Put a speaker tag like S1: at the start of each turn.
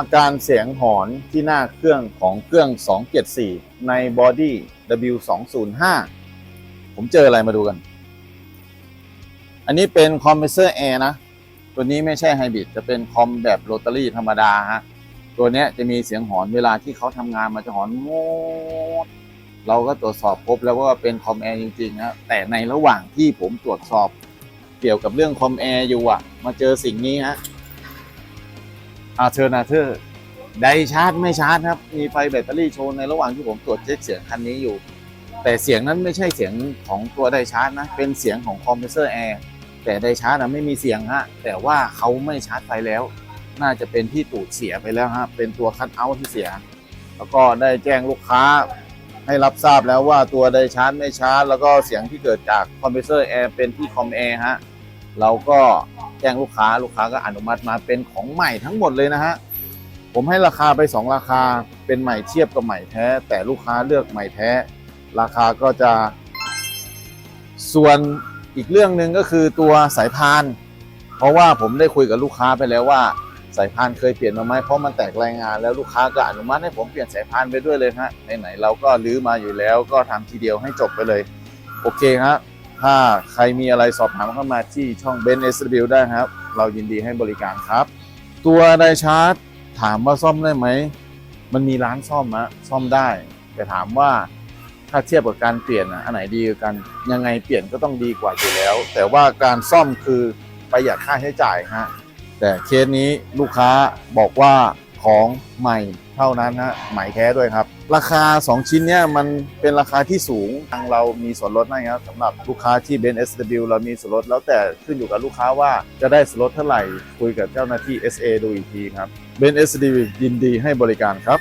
S1: อาการเสียงหอนที่หน้าเครื่องของเครื่อง 274 ในบอดี้ W205 ผมเจออะไรมาดูกัน อันนี้เป็นคอมเพรสเซอร์แอร์นะ ตัวนี้ไม่ใช่ไฮบริดจะเป็นคอมแบบโรตารี่ธรรมดาฮะ ตัวเนี้ยจะมีเสียงหอนเวลาที่เขาทำงานมันจะหอนโมดเราก็ตรวจสอบพบแล้วว่าเป็นคอมแอร์จริงๆนะแต่ในระหว่างที่ผมตรวจสอบเกี่ยวกับเรื่องคอมแอร์อยู่อะมาเจอสิ่งนี้ฮะ อาเทอร์นาเธอร์ไดชาร์จไม่ชาร์จครับ มีไฟแบตเตอรี่โชว์ในระหว่างที่ผมตรวจเช็คเสียงคันนี้อยู่ แต่เสียงนั้นไม่ใช่เสียงของตัวไดชาร์จนะ เป็นเสียงของคอมเพรสเซอร์แอร์แต่ไดชาร์จนะไม่มีเสียงฮะ แต่ว่าเขาไม่ชาร์จไฟแล้ว น่าจะเป็นที่ตูดเสียไปแล้วฮะ เป็นตัวคัทเอาท์ที่เสีย แล้วก็ได้แจ้งลูกค้าให้รับทราบแล้วว่าตัวไดชาร์จไม่ชาร์จ แล้วก็เสียงที่เกิดจากคอมเพรสเซอร์แอร์เป็นที่คอมแอร์ฮะ เราก็ แจ้งลูกค้าลูกค้าก็อนุมัติมาเป็นของใหม่ทั้งหมดเลยนะฮะผมให้ราคาไป 2 ราคาเป็นใหม่เทียบกับใหม่แท้ แต่ลูกค้าเลือกใหม่แท้ ราคาก็จะ ส่วนอีกเรื่องหนึ่งก็คือตัวสายพาน เพราะว่าผมได้คุยกับลูกค้าไปแล้วว่าสายพานเคยเปลี่ยนมาไหมเพราะมันแตกรายงาน แล้วลูกค้าก็อนุมัติให้ผมเปลี่ยนสายพานไปด้วยเลยฮะไหนๆเราก็รื้อมาอยู่แล้วก็ทำทีเดียวให้จบไปเลย โอเคฮะ ถ้าใครมีอะไรสอบถามเข้ามาที่ช่อง b e n s w ได้ครับ เรายินดีให้บริการครับ ตัวไดชาร์จถามว่าซ่อมได้ไหม มันมีร้านซ่อมนะซ่อมได้ แต่ถามว่าถ้าเทียบกับการเปลี่ยนอะอันไหนดีกว่ากันยังไงเปลี่ยนก็ต้องดีกว่าอยู่แล้ว แต่ว่าการซ่อมคือประหยัดค่าใช้จ่ายฮะแต่เคสนี้ลูกค้าบอกว่า ของใหม่เท่านั้นฮะใหม่แท้ด้วยครับ ราคา 2 ชิ้นเนี่ยมันเป็นราคาที่สูงทางเรามีส่วนลดให้ครับสำหรับลูกค้าที่เบนเอสเรามีส่วนลดแล้วแต่ขึ้นอยู่กับลูกค้าว่าจะได้ส่วนลดเท่าไหร่คุยกับเจ้าหน้าที่ SA ดูอีกทีครับเบน SW ยินดีให้บริการครับ